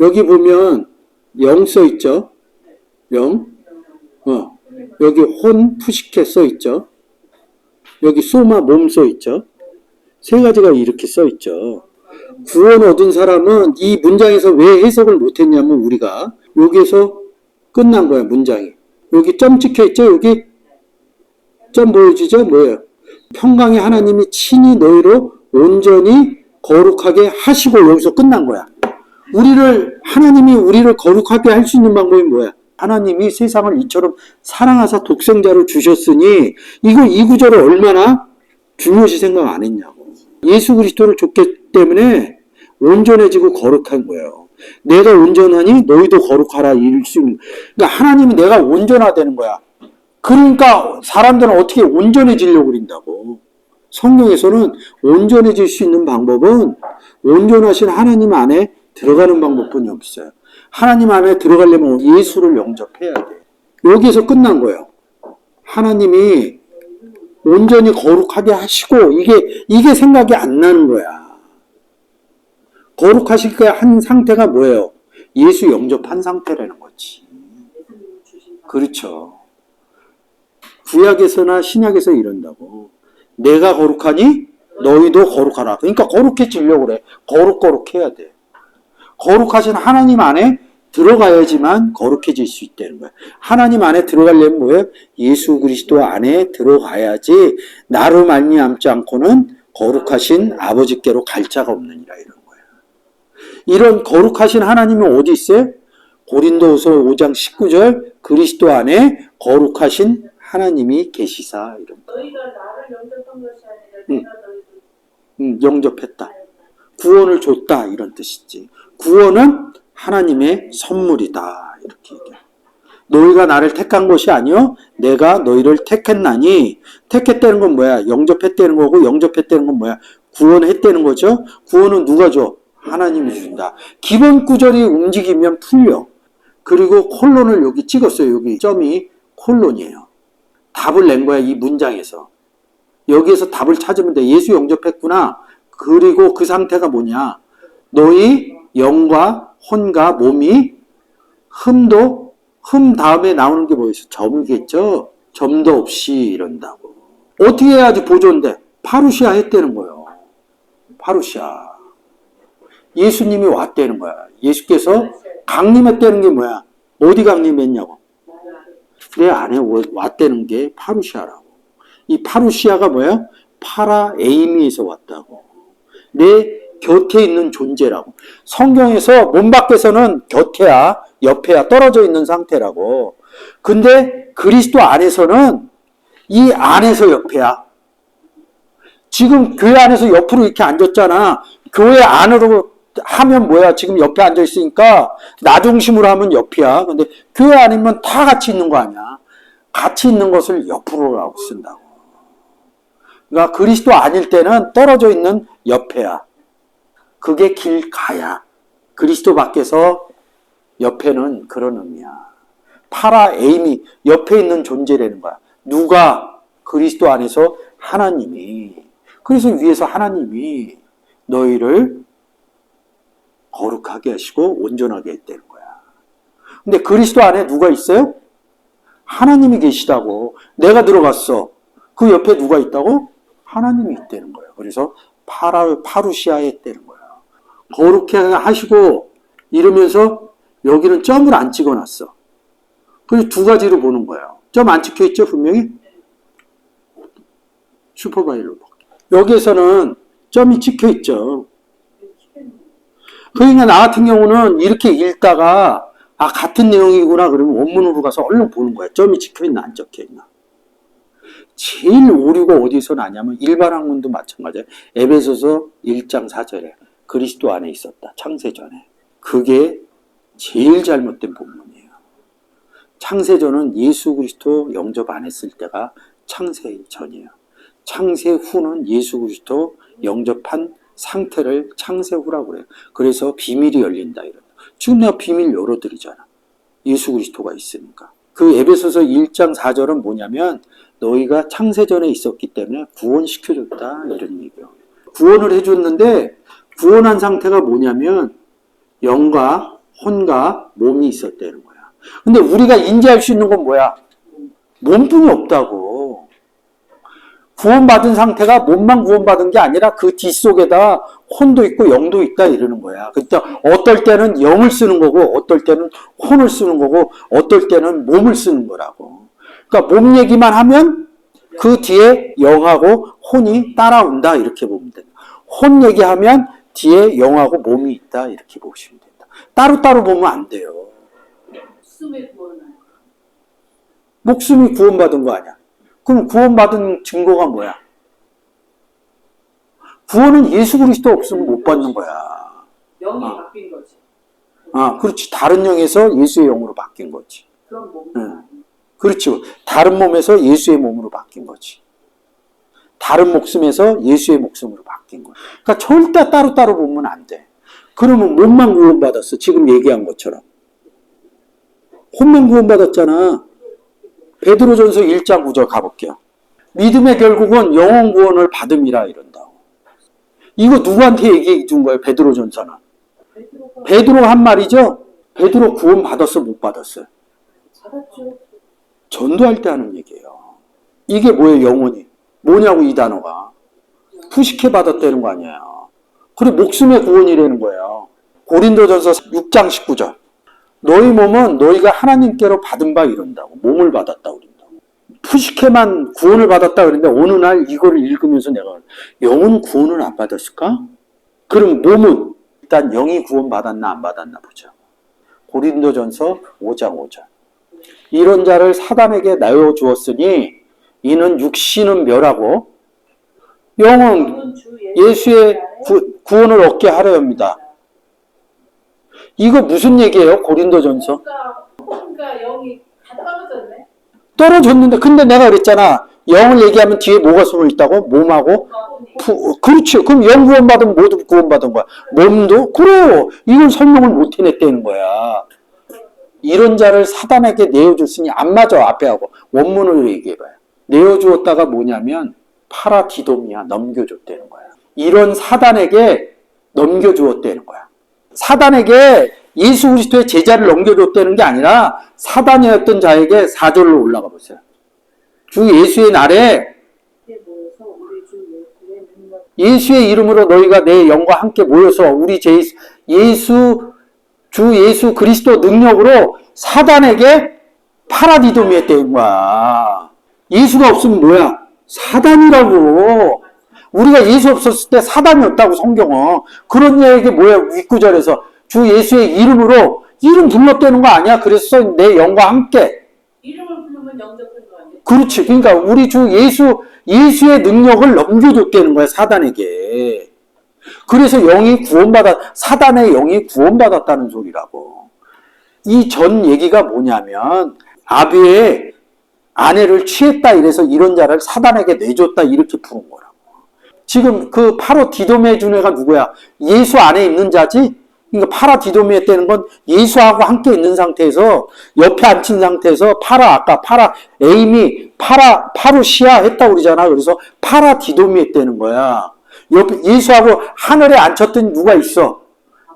여기 보면 영 써 있죠? 영. 어. 여기 혼 푸시케 써 있죠? 여기 소마 몸 써 있죠? 세 가지가 이렇게 써 있죠. 구원 얻은 사람은 이 문장에서 왜 해석을 못했냐면 우리가 여기에서 끝난 거야 문장이. 여기 점 찍혀 있죠? 여기 점 보여지죠? 뭐예요? 평강의 하나님이 친히 너희로 온전히 거룩하게 하시고 여기서 끝난 거야. 우리를 하나님이 우리를 거룩하게 할 수 있는 방법이 뭐야? 하나님이 세상을 이처럼 사랑하사 독생자를 주셨으니 이거 이 구절을 얼마나 중요시 생각 안 했냐고. 예수 그리스도를 줬기 때문에 온전해지고 거룩한 거예요. 내가 온전하니 너희도 거룩하라 이럴 수 있는. 그러니까 하나님은 내가 온전하다는 거야. 그러니까 사람들은 어떻게 온전해지려고 그런다고. 성경에서는 온전해질 수 있는 방법은 온전하신 하나님 안에 들어가는 방법뿐이 없어요. 하나님 안에 들어가려면 예수를 영접해야 돼. 여기에서 끝난 거예요. 하나님이 온전히 거룩하게 하시고 이게 이게 생각이 안 나는 거야. 거룩하실 한 상태가 뭐예요? 예수 영접한 상태라는 거지. 그렇죠. 구약에서나 신약에서 이런다고. 내가 거룩하니 너희도 거룩하라. 그러니까 거룩해지려고 그래. 거룩 거룩해야 돼. 거룩하신 하나님 안에 들어가야지만 거룩해질 수 있다는 거야. 하나님 안에 들어가려면 뭐예요? 예수 그리스도 안에 들어가야지 나로 말미암지 않고는 거룩하신 아버지께로 갈 자가 없느니라 이런 거야. 이런 거룩하신 하나님이 어디 있어요? 고린도후서 5장 19절 그리스도 안에 거룩하신 하나님이 계시사 이런 거. 너희가 나를 영접한 것이 아니라 응. 음, 영접했다. 구원을 줬다 이런 뜻이지. 구원은 하나님의 선물이다 이렇게 얘기해. 너희가 나를 택한 것이 아니요 내가 너희를 택했나니 택했다는 건 뭐야? 영접했다는 거고 영접했다는 건 뭐야? 구원했다는 거죠. 구원은 누가 줘? 하나님이 준다. 기본 구절이 움직이면 풀려. 그리고 콜론을 여기 찍었어요. 여기 점이 콜론이에요. 답을 낸 거야 이 문장에서. 여기에서 답을 찾으면 돼. 예수 영접했구나. 그리고 그 상태가 뭐냐? 너희 영과 혼과 몸이 흠도 흠 다음에 나오는 게 뭐였어? 점이겠죠. 점도 없이 이런다고. 어떻게 해야지 보존돼? 파루시아 했다는 거예요. 파루시아. 예수님이 왔다는 거야. 예수께서 강림했다는 게 뭐야? 어디 강림했냐고? 내 안에 왔다는 게 파루시아라고. 이 파루시아가 뭐야? 파라 에이미에서 왔다고. 내 곁에 있는 존재라고. 성경에서 몸 밖에서는 곁에야, 옆에야 떨어져 있는 상태라고. 근데 그리스도 안에서는 이 안에서 옆에야. 지금 교회 안에서 옆으로 이렇게 앉았잖아. 교회 안으로 하면 뭐야? 지금 옆에 앉아 있으니까 나 중심으로 하면 옆이야. 근데 교회 아니면 다 같이 있는 거 아니야. 같이 있는 것을 옆으로라고 쓴다고. 그러니까 그리스도 아닐 때는 떨어져 있는 옆에야. 그게 길 가야. 그리스도 밖에서 옆에는 그런 의미야. 파라 에임이 옆에 있는 존재라는 거야. 누가 그리스도 안에서 하나님이. 그래서 위에서 하나님이 너희를 거룩하게 하시고 온전하게 했다는 거야. 근데 그리스도 안에 누가 있어요? 하나님이 계시다고. 내가 들어갔어. 그 옆에 누가 있다고? 하나님이 있다는 거예요. 그래서 파라, 파루시아에 있다는 거예요. 거룩해 하시고 이러면서 여기는 점을 안 찍어놨어. 그래서 두 가지로 보는 거예요. 점 안 찍혀 있죠, 분명히? 슈퍼바일로. 여기에서는 점이 찍혀 있죠. 그러니까 나 같은 경우는 이렇게 읽다가 아 같은 내용이구나 그러면 원문으로 가서 얼른 보는 거야. 점이 찍혀 있나 안 찍혀 있나. 제일 오류가 어디서 나냐면 일반 학문도 마찬가지야. 에베소서 1장 4절에 그리스도 안에 있었다. 창세전에. 그게 제일 잘못된 본문이에요. 창세전은 예수 그리스도 영접 안 했을 때가 창세 전이에요. 창세 후는 예수 그리스도 영접한 상태를 창세 후라고 그래요. 그래서 비밀이 열린다 이런다. 지금 내가 비밀 열어드리잖아. 예수 그리스도가 있으니까. 그 에베소서 1장 4절은 뭐냐면 너희가 창세전에 있었기 때문에 구원시켜줬다 이런 얘기예요. 구원을 해줬는데 구원한 상태가 뭐냐면 영과 혼과 몸이 있었다는 거야. 근데 우리가 인지할 수 있는 건 뭐야? 몸뿐이 없다고. 구원받은 상태가 몸만 구원받은 게 아니라 그 뒷속에다 혼도 있고 영도 있다 이러는 거야. 그러니까 어떨 때는 영을 쓰는 거고 어떨 때는 혼을 쓰는 거고 어떨 때는 몸을 쓰는 거라고. 그러니까 몸 얘기만 하면 그 뒤에 영하고 혼이 따라온다 이렇게 보면 된다. 혼 얘기하면 뒤에 영하고 몸이 있다 이렇게 보시면 된다. 따로따로 보면 안 돼요. 숨의 구원을. 목숨이 구원받은 거 아니야. 그럼 구원받은 증거가 뭐야? 구원은 예수 그리스도 없으면 못 받는 거야. 영이 아. 바뀐 거지. 아, 그렇지. 다른 영에서 예수의 영으로 바뀐 거지. 그런 몸이 응. 그렇죠. 다른 몸에서 예수의 몸으로 바뀐 거지. 다른 목숨에서 예수의 목숨으로 바뀐 거 야. 그러니까 절대 따로따로 보면 안 돼. 그러면 몸만 구원받았어. 지금 얘기한 것처럼. 혼만 구원받았잖아. 베드로전서 1장 9절 가볼게요. 믿음의 결국은 영원 구원을 받음이라 이런다고. 이거 누구한테 얘기해 준 거예요? 베드로전서는. 베드로 한 말이죠? 베드로 구원 받았어, 못 받았어요? 받았죠. 전도할 때 하는 얘기예요. 이게 뭐예요, 영혼이? 뭐냐고, 이 단어가. 푸식해 받았다는 거 아니에요. 그리고 목숨의 구원이라는 거예요. 고린도전서 6장 19절. 너희 몸은 너희가 하나님께로 받은 바 이런다고. 몸을 받았다 그런다고. 푸식해만 구원을 받았다 그랬는데 어느 날 이거를 읽으면서 내가 영은 구원을 안 받았을까? 그럼 몸은 일단 영이 구원 받았나 안 받았나 보자. 고린도전서 5장 5절. 이런 자를 사단에게 내어 주었으니 이는 육신은 멸하고 영은 예수의 구, 구원을 얻게 하려 합니다. 이거 무슨 얘기예요? 고린도전서. 떨어졌는데 근데 내가 그랬잖아. 영을 얘기하면 뒤에 뭐가 숨어 있다고? 몸하고. 부, 그렇지. 그럼 영 구원받으면 모두 구원받은 거야. 몸도? 그래. 이걸 설명을 못 해냈다는 거야. 이런 자를 사단에게 내어줬으니 안 맞아, 앞에 하고. 원문으로 얘기해봐요. 내어주었다가 뭐냐면, 파라디돔이야. 넘겨줬다는 거야. 이런 사단에게 넘겨주었다는 거야. 사단에게 예수 그리스도의 제자를 넘겨줬다는 게 아니라, 사단이었던 자에게 사절로 올라가 보세요. 주 예수의 날에 예수의 이름으로 너희가 내 영과 함께 모여서 우리 제 예수 주 예수 그리스도 능력으로 사단에게 파라디돔이 했다는 거야. 예수가 없으면 뭐야? 사단이라고. 우리가 예수 없었을 때 사단이었다고 성경은. 그런 얘기 뭐야? 윗구절에서 주 예수의 이름으로 이름 불렀다는 거 아니야? 그래서 내 영과 함께 이름을 부르면 영접한 거 아니야? 그렇지. 그러니까 우리 주 예수, 예수의 능력을 넘겨줬다는 거야, 사단에게. 그래서 영이 구원받았, 사단의 영이 구원받았다는 소리라고. 이 전 얘기가 뭐냐면, 아비의 아내를 취했다 이래서 이런 자를 사단에게 내줬다 이렇게 부른 거라고. 지금 그 파로 디도메 준 애가 누구야? 예수 안에 있는 자지? 그러니까 파라 디도메 때는 건 예수하고 함께 있는 상태에서 옆에 앉힌 상태에서 파라 아까 파라 에임이 파라 파루시아 했다고 그러잖아. 그래서 파라 디도메 때는 거야. 옆에 예수하고 하늘에 앉혔던 누가 있어?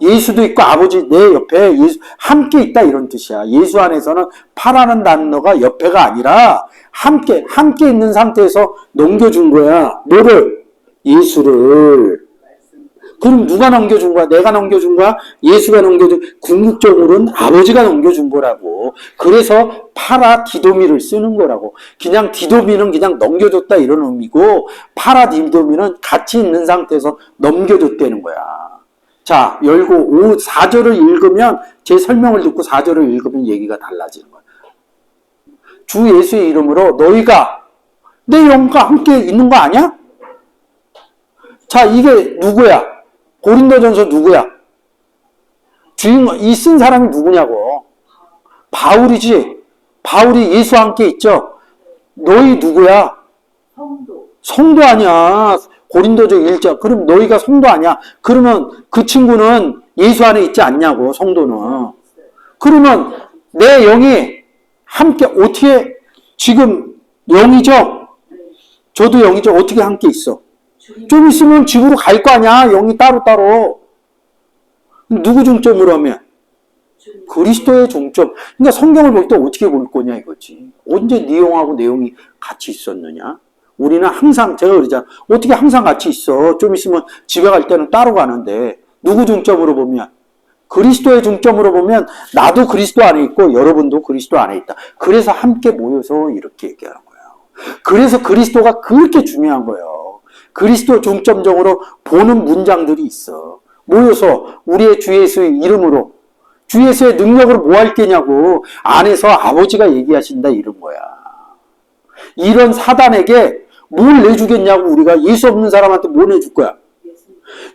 예수도 있고 아버지 내 옆에 예수 함께 있다 이런 뜻이야. 예수 안에서는 파라는 단어가 옆에가 아니라 함께 함께 있는 상태에서 넘겨준 거야. 뭐를 예수를 그럼 누가 넘겨준 거야? 내가 넘겨준 거야? 예수가 넘겨준, 궁극적으로는 아버지가 넘겨준 거라고. 그래서 파라 디도미를 쓰는 거라고. 그냥 디도미는 그냥 넘겨줬다 이런 의미고, 파라 디도미는 같이 있는 상태에서 넘겨줬다는 거야. 자, 열고 5, 4절을 읽으면, 제 설명을 듣고 4절을 읽으면 얘기가 달라지는 거야. 주 예수의 이름으로 너희가 내 영과 함께 있는 거 아니야? 자, 이게 누구야? 고린도전서 누구야? 주인공, 이 쓴 사람이 누구냐고. 바울이지. 바울이 예수와 함께 있죠. 너희 누구야? 성도. 성도 아니야. 고린도적 1장. 그럼 너희가 성도 아니야. 그러면 그 친구는 예수 안에 있지 않냐고, 성도는. 그러면 내 영이 함께, 어떻게, 지금 영이죠? 저도 영이죠? 어떻게 함께 있어? 좀 있으면 집으로 갈 거 아니야. 영이 따로따로. 누구 중점으로 하면? 그리스도의 종점. 그러니까 성경을 볼 때 어떻게 볼 거냐 이거지. 언제 내용하고 내용이 같이 있었느냐? 우리는 항상 제가 그러잖아. 어떻게 항상 같이 있어? 좀 있으면 집에 갈 때는 따로 가는데 누구 중점으로 보면 그리스도의 중점으로 보면 나도 그리스도 안에 있고 여러분도 그리스도 안에 있다. 그래서 함께 모여서 이렇게 얘기하는 거예요. 그래서 그리스도가 그렇게 중요한 거예요. 그리스도 중점적으로 보는 문장들이 있어. 모여서 우리의 주 예수의 이름으로 주 예수의 능력으로 뭐 할 게냐고 안에서 아버지가 얘기하신다 이런 거야. 이런 사단에게 뭘 내주겠냐고 우리가 예수 없는 사람한테 뭐 내줄 거야?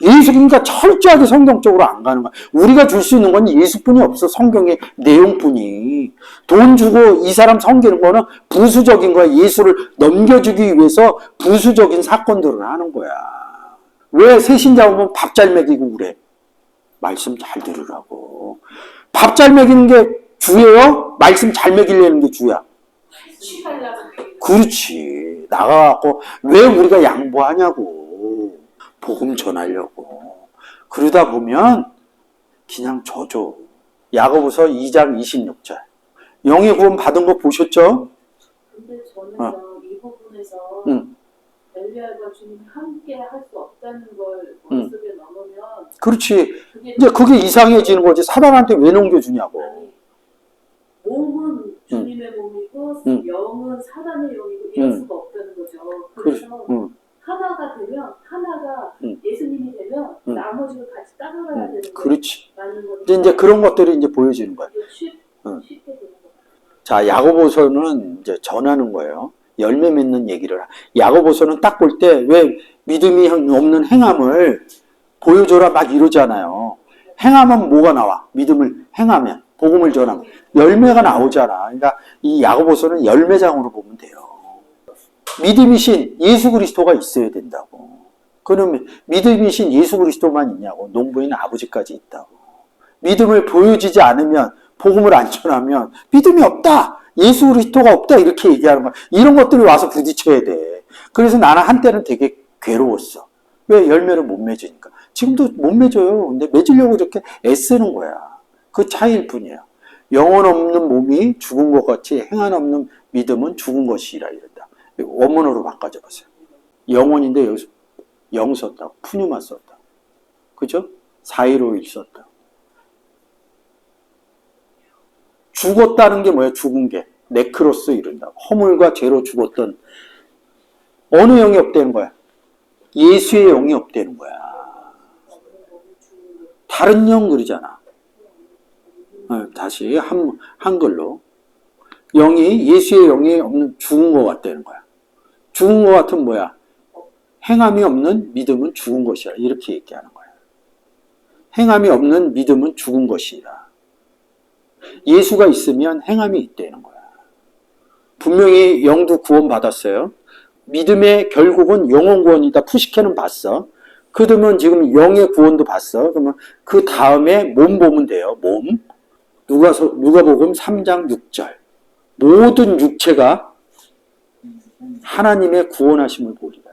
예수 그러니까 철저하게 성경적으로 안 가는 거야. 우리가 줄 수 있는 건 예수뿐이 없어. 성경의 내용뿐이. 돈 주고 이 사람 섬기는 거는 부수적인 거야. 예수를 넘겨주기 위해서 부수적인 사건들을 하는 거야. 왜 새신자 오면 밥 잘 먹이고 그래? 말씀 잘 들으라고. 밥 잘 먹이는 게 주예요? 말씀 잘 먹이려는 게 주야. 그렇지. 나가갖고 왜 우리가 양보하냐고. 복음 전하려고. 그러다 보면 그냥 져줘. 야고보서 2장 26절. 영의 구원 받은 거 보셨죠? 근데 저는 어. 이 부분에서 응. 엘리야가 주님 함께 할 수 없다는 걸 응. 머릿속에 넣으면 그렇지. 그게 이제 그게 이상해지는 거지. 사단한테 왜 넘겨주냐고. 아니, 몸은 주님의 몸이고 응. 영은 사단의 영이고 이럴 응. 수가 없다는 거죠. 그, 그래서 응. 하나가 되면 하나가 응. 예수님이 되면 응. 나머지가 같이 따라가야 응. 되는 그렇지. 거죠. 이제, 그런 것들이 이제 보여지는. 이게 쉽, 응. 쉽게 되는 거. 자, 야고보서는 이제 전하는 거예요. 열매 맺는 얘기를. 야고보서는 딱 볼 때 왜 믿음이 없는 행함을 보여줘라 막 이러잖아요. 행하면 뭐가 나와? 믿음을 행하면, 복음을 전하면 열매가 나오잖아. 그러니까 이 야고보서는 열매장으로 보면 돼요. 믿음이 신 예수 그리스도가 있어야 된다고. 그러면 믿음이 신 예수 그리스도만 있냐고. 농부에는 아버지까지 있다고. 믿음을 보여주지 않으면 복음을 안 전하면 믿음이 없다. 예수 그리스도가 없다. 이렇게 얘기하는 거야. 이런 것들이 와서 부딪혀야 돼. 그래서 나는 한때는 되게 괴로웠어. 왜 열매를 못 맺으니까. 지금도 못 맺어요. 근데 맺으려고 이렇게 애쓰는 거야. 그 차이일 뿐이야. 영혼 없는 몸이 죽은 것 같이 행한 없는 믿음은 죽은 것이라 이런다. 원문으로 바꿔줘 보세요. 영혼인데 여기서 영 썼다. 푸뉴마 썼다. 그죠? 415일 썼다. 죽었다는 게 뭐야? 죽은 게. 네크로스 이른다. 허물과 죄로 죽었던 어느 영이 없다는 거야? 예수의 영이 없다는 거야. 다른 영 그러잖아. 어, 다시 한, 한글로. 영이, 예수의 영이 없는 죽은 것 같다는 거야. 죽은 것 같은 뭐야? 행함이 없는 믿음은 죽은 것이야. 이렇게 얘기하는 거야. 행함이 없는 믿음은 죽은 것이다. 예수가 있으면 행함이 있다는 거야. 분명히 영도 구원 받았어요. 믿음의 결국은 영혼 구원이다. 푸시케는 봤어. 그러면 지금 영의 구원도 봤어. 그러면 그 다음에 몸 보면 돼요. 몸. 누가 누가복음 3장 6절. 모든 육체가 하나님의 구원하심을 보리라.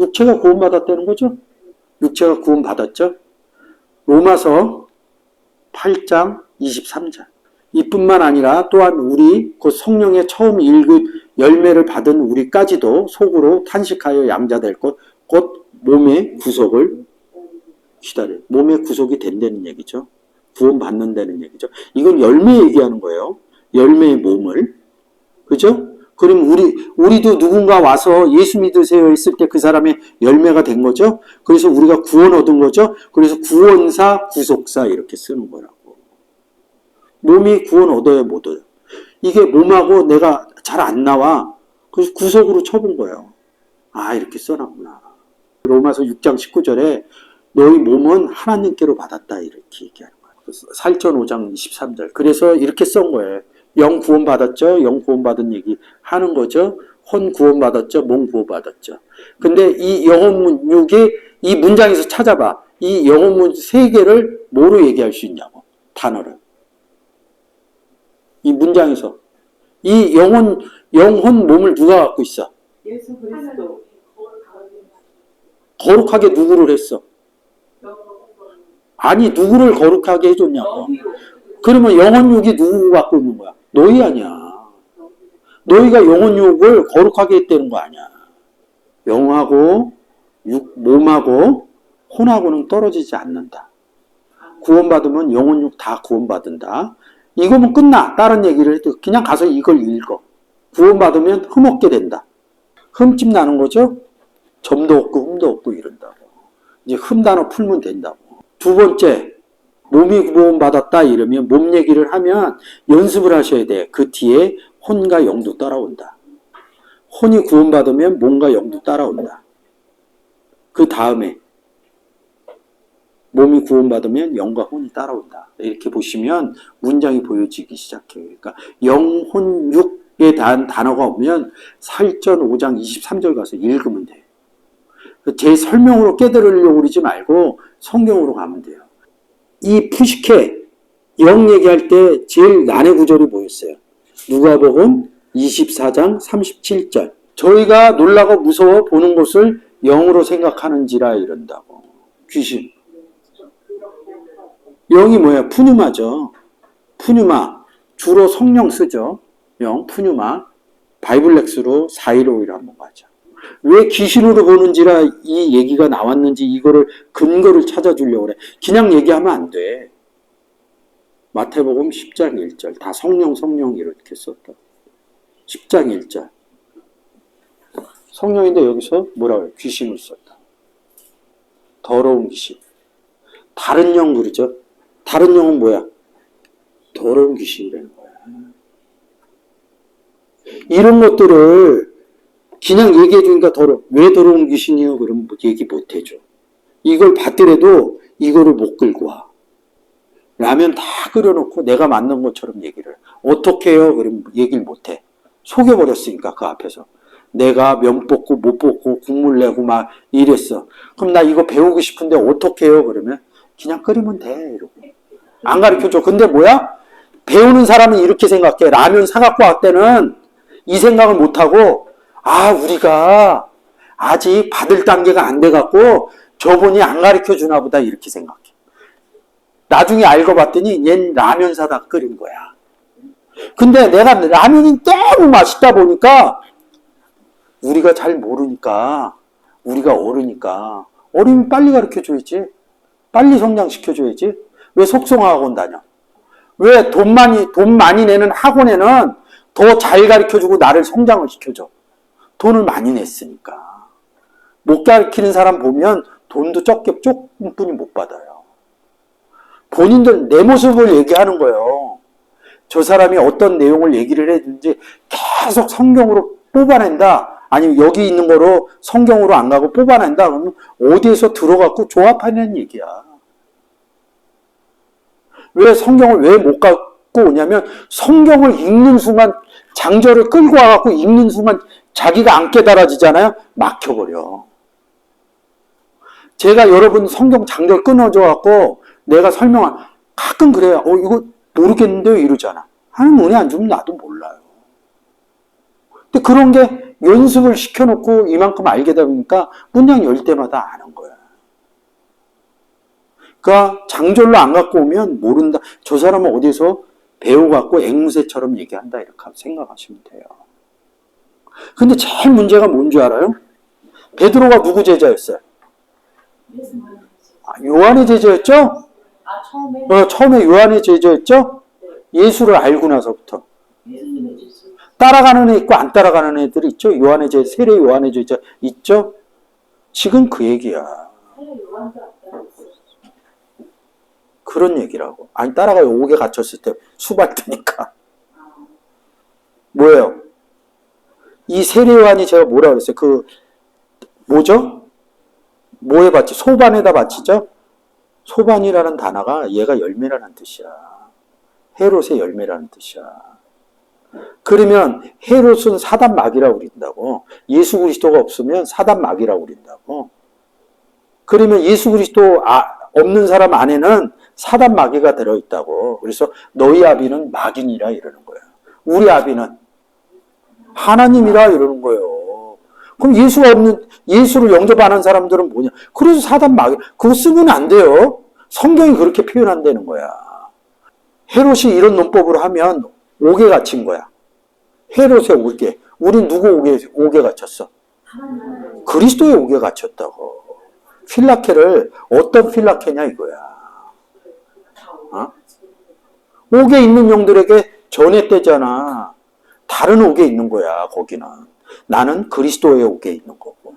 육체가 구원받았다는 거죠? 육체가 구원받았죠? 로마서 8장 23절. 이뿐만 아니라 또한 우리 곧 성령의 처음 일급 열매를 받은 우리까지도 속으로 탄식하여 양자될 것, 곧 몸의 구속을 기다려. 몸의 구속이 된다는 얘기죠. 구원받는다는 얘기죠. 이건 열매 얘기하는 거예요. 열매의 몸을. 그죠? 그럼 우리, 우리도 누군가 와서 예수 믿으세요 했을 때 그 사람의 열매가 된 거죠? 그래서 우리가 구원 얻은 거죠? 그래서 구원사, 구속사 이렇게 쓰는 거라고. 몸이 구원 얻어야 못 얻어요. 이게 몸하고 내가 잘 안 나와. 그래서 구속으로 쳐본 거예요. 아, 이렇게 써놨구나. 로마서 6장 19절에 너희 몸은 하나님께로 받았다. 이렇게 얘기하는 거예요. 살전 5장 23절. 그래서 이렇게 쓴 거예요. 영 구원 받았죠? 영 구원 받은 얘기 하는 거죠? 혼 구원 받았죠? 몸 구원 받았죠? 근데 이 영혼 문육이 이 문장에서 찾아봐. 이 영혼 문 세 개를 뭐로 얘기할 수 있냐고. 단어를. 이 문장에서. 이 영혼, 영혼 몸을 누가 갖고 있어? 예수 그리스도 거룩하게 누구를 했어? 아니 누구를 거룩하게 해줬냐고. 그러면 영혼육이 누구 갖고 있는 거야? 너희 아니야. 너희가 영혼육을 거룩하게 했다는 거 아니야. 영하고 육, 몸하고 혼하고는 떨어지지 않는다. 구원받으면 영혼육 다 구원받은다. 이거면 끝나. 다른 얘기를 해도 그냥 가서 이걸 읽어. 구원받으면 흠없게 된다. 흠집 나는 거죠? 점도 없고 흠도 없고 이런다고. 이제 흠 단어 풀면 된다고. 두 번째, 몸이 구원받았다 이러면 몸 얘기를 하면 연습을 하셔야 돼. 그 뒤에 혼과 영도 따라온다. 혼이 구원받으면 몸과 영도 따라온다. 그 다음에 몸이 구원받으면 영과 혼이 따라온다. 이렇게 보시면 문장이 보여지기 시작해요. 그러니까 영, 혼, 육에 대한 단어가 오면 살전 5장 23절 가서 읽으면 돼요. 제 설명으로 깨달으려고 그러지 말고 성경으로 가면 돼요. 이 푸시케 영 얘기할 때 제일 난해 구절이 뭐였어요? 누가복음 24장 37절. 저희가 놀라고 무서워 보는 것을 영으로 생각하는지라 이런다고. 귀신. 영이 뭐야? 푸뉴마죠. 푸뉴마. 주로 성령 쓰죠. 영, 푸뉴마. 바이블렉스로 415를 한번 가죠. 왜 귀신으로 보는지라 이 얘기가 나왔는지 이거를 근거를 찾아주려고 그래. 그냥 얘기하면 안 돼. 마태복음 10장 1절. 다 성령, 성령 이렇게 썼다. 10장 1절. 성령인데 여기서 뭐라고 해요? 귀신을 썼다. 더러운 귀신. 다른 영 그러죠? 다른 영은 뭐야? 더러운 귀신이라는 거야. 이런 것들을 그냥 얘기해 주니까 더러 왜 더러운 귀신이요? 뭐 얘기 못 해줘. 이걸 받더라도 이거를 못 끌고 와. 라면 다 끓여놓고 내가 만든 것처럼 얘기를. 해. 어떻게 해요? 그러면 얘기를 못 해. 속여버렸으니까 그 앞에서. 내가 면 뽑고 못 뽑고 국물 내고 막 이랬어. 그럼 나 이거 배우고 싶은데 어떻게 해요? 그러면 그냥 끓이면 돼. 이러고. 안 가르쳐줘. 근데 뭐야? 배우는 사람은 이렇게 생각해. 라면 사갖고 왔대는 이 생각을 못하고, 아, 우리가 아직 받을 단계가 안 돼갖고 저분이 안 가르쳐 주나 보다 이렇게 생각해. 나중에 알고 봤더니 얜 라면 사다 끓인 거야. 근데 내가 라면이 너무 맛있다 보니까 우리가 잘 모르니까 우리가 어르니까 어리면 빨리 가르쳐 줘야지. 빨리 성장시켜 줘야지. 왜 속성학원 다녀? 왜 돈 많이 돈 많이 내는 학원에는 더 잘 가르쳐 주고 나를 성장을 시켜 줘. 돈을 많이 냈으니까. 못 가르치는 사람 보면 돈도 적게 조금뿐이 못 받아요. 본인들 내 모습을 얘기하는 거예요. 저 사람이 어떤 내용을 얘기를 했는지 계속 성경으로 뽑아낸다. 아니면 여기 있는 거로 성경으로 안 가고 뽑아낸다. 그러면 어디에서 들어갖고 조합하는 얘기야. 왜 성경을 왜 못 갖고 오냐면 성경을 읽는 순간 장절을 끌고 와갖고 읽는 순간 자기가 안 깨달아지잖아요. 막혀버려. 제가 여러분 성경 장절 끊어줘 갖고 내가 설명한 가끔 그래요. 어 이거 모르겠는데요 이러잖아. 하나님 은혜 안 주면 나도 몰라요. 근데 그런 게 연습을 시켜놓고 이만큼 알게 되니까 문장 열 때마다 아는 거야. 그러니까 장절로 안 갖고 오면 모른다. 저 사람은 어디서 배워갖고 앵무새처럼 얘기한다 이렇게 생각하시면 돼요. 근데 제일 문제가 뭔지 알아요? 베드로가 누구 제자였어요? 아, 요한의 제자였죠? 아 처음에 어, 처음에 요한의 제자였죠? 예수를 알고 나서부터. 따라가는 애 있고 안 따라가는 애들 있죠? 요한의 제자, 세례 요한의 제자 있죠? 지금 그 얘기야. 그런 얘기라고. 아니, 따라가요. 옥에 갇혔을 때 수발 뜨니까. 뭐예요? 이 세례 요한이 제가 뭐라 그랬어요? 그, 뭐죠? 뭐에 받지? 소반에다 받치죠? 소반이라는 단어가 얘가 열매라는 뜻이야. 헤롯의 열매라는 뜻이야. 그러면 헤롯은 사단 마귀라고 그린다고. 예수 그리스도가 없으면 사단 마귀라고 그린다고. 그러면 예수 그리스도 아- 없는 사람 안에는 사단 마귀가 들어있다고. 그래서 너희 아비는 마귀니라 이러는 거야. 우리 아비는 하나님이라 이러는 거예요. 그럼 예수가 없는, 예수를 영접하는 사람들은 뭐냐? 그래서 사단 마귀, 그거 쓰면 안 돼요. 성경이 그렇게 표현한다는 거야. 헤롯이 이런 논법으로 하면 옥에 갇힌 거야. 헤롯의 옥에. 우린 누구 옥에, 옥에 갇혔어? 그리스도의 옥에 갇혔다고. 필라케를 어떤 필라케냐 이거야. 어? 옥에 있는 영들에게 전했대잖아. 다른 옥에 있는 거야, 거기는. 나는 그리스도의 옥에 있는 거고.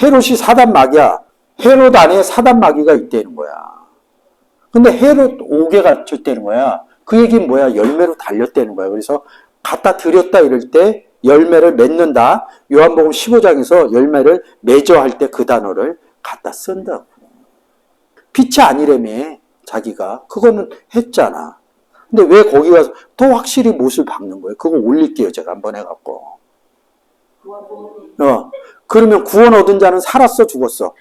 헤롯이 사단 마귀야. 헤롯 안에 사단 마귀가 있다는 거야. 근데 헤롯 옥에 갇혔다는 거야. 그 얘기는 뭐야? 열매로 달렸다는 거야. 그래서 갖다 드렸다 이럴 때 열매를 맺는다. 요한복음 15장에서 열매를 맺어 할 때 그 단어를 갖다 쓴다고. 빛이 아니라며 자기가 그거는 했잖아. 근데 왜 거기 가서 더 확실히 못을 박는 거예요? 그거 올릴게요 제가 한번 해갖고. 어 그러면 구원 얻은 자는 살았어 죽었어?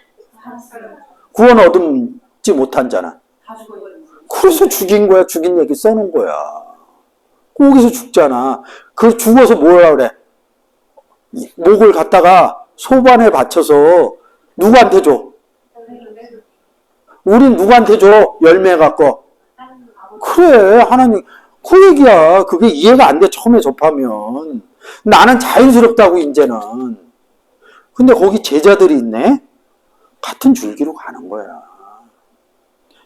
구원 얻지 못한 자는. 그래서 죽인 거야 죽인 얘기 써놓은 거야. 거기서 죽잖아. 그 죽어서 뭐라 그래? 이 목을 갖다가 소반에 받쳐서 누구한테 줘? 우린 누구한테 줘? 열매 갖고. 그래, 하나님. 그 얘기야. 그게 이해가 안 돼, 처음에 접하면. 나는 자연스럽다고, 이제는. 근데 거기 제자들이 있네? 같은 줄기로 가는 거야.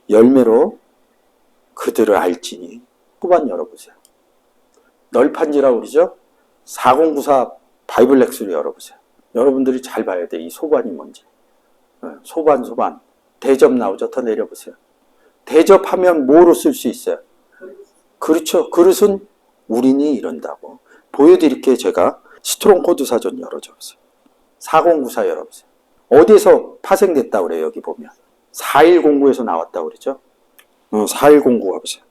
열매로 그들을 알지니. 후반 열어보세요. 널판지라고 그러죠? 4094 바이블 렉스를 열어보세요. 여러분들이 잘 봐야 돼. 이 소반이 뭔지. 네, 소반, 소반. 대접 나오죠? 더 내려보세요. 대접하면 뭐로 쓸 수 있어요? 그렇죠. 그릇은 우린이 이런다고. 보여드릴게요, 제가. 스트롱 코드 사전 열어줘 보세요. 4094 열어보세요. 어디에서 파생됐다 그래요, 여기 보면. 4109에서 나왔다 그러죠? 어, 4109 가보세요.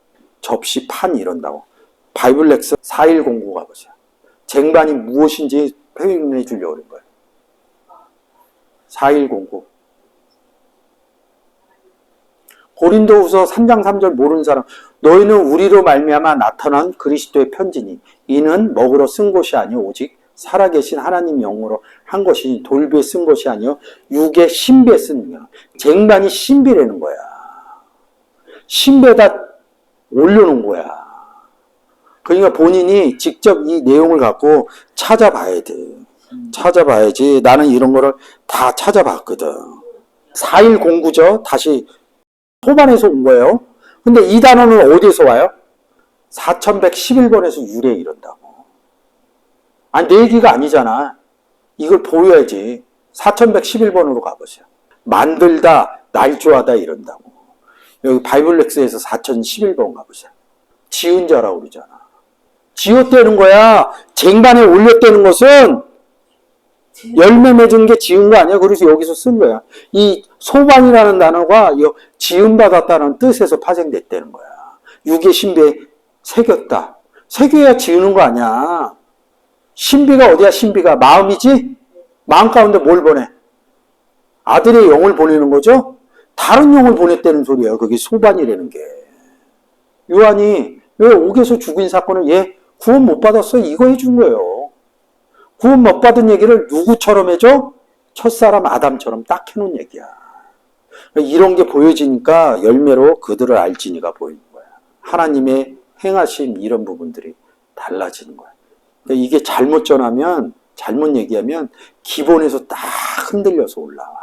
접시 판 이런다고. 바이블렉스 4109 가보세요. 쟁반이 무엇인지 표현해 주려고 그런 거예요. 4109. 고린도후서 3장 3절 모르는 사람 너희는 우리로 말미암아 나타난 그리스도의 편지니 이는 먹으러 쓴 것이 아니요 오직 살아계신 하나님 영으로 한 것이니 돌비에 쓴 것이 아니요 육의 신비에 쓴 거야. 쟁반이 신비라는 거야. 신비에다 올려놓은 거야. 그러니까 본인이 직접 이 내용을 갖고 찾아봐야 돼. 찾아봐야지. 나는 이런 거를 다 찾아봤거든. 4109죠. 다시 소반에서 온 거예요. 근데 이 단어는 어디에서 와요? 4111번에서 유래 이런다고. 아니, 내 얘기가 아니잖아. 이걸 보여야지. 4111번으로 가보세요. 만들다, 날조하다 이런다고. 여기 바이블렉스에서 4011번 가보세요. 지은 자라고 그러잖아. 지었다는 거야. 쟁반에 올렸다는 것은 열매 맺은 게 지은 거 아니야? 그래서 여기서 쓴 거야. 이 소반이라는 단어가 이 지음 받았다는 뜻에서 파생됐다는 거야. 육의 신비에 새겼다. 새겨야 지우는 거 아니야. 신비가 어디야? 신비가 마음이지? 마음 가운데 뭘 보내? 아들의 영을 보내는 거죠? 다른 영을 보냈다는 소리야. 그게 소반이라는 게. 요한이 왜 옥에서 죽인 사건을 얘 구원 못 받았어? 이거 해준 거예요. 구원 못 받은 얘기를 누구처럼 해줘? 첫사람 아담처럼 딱 해놓은 얘기야. 이런 게 보여지니까 열매로 그들을 알지니가 보이는 거야. 하나님의 행하심 이런 부분들이 달라지는 거야. 그러니까 이게 잘못 전하면 잘못 얘기하면 기본에서 딱 흔들려서 올라와.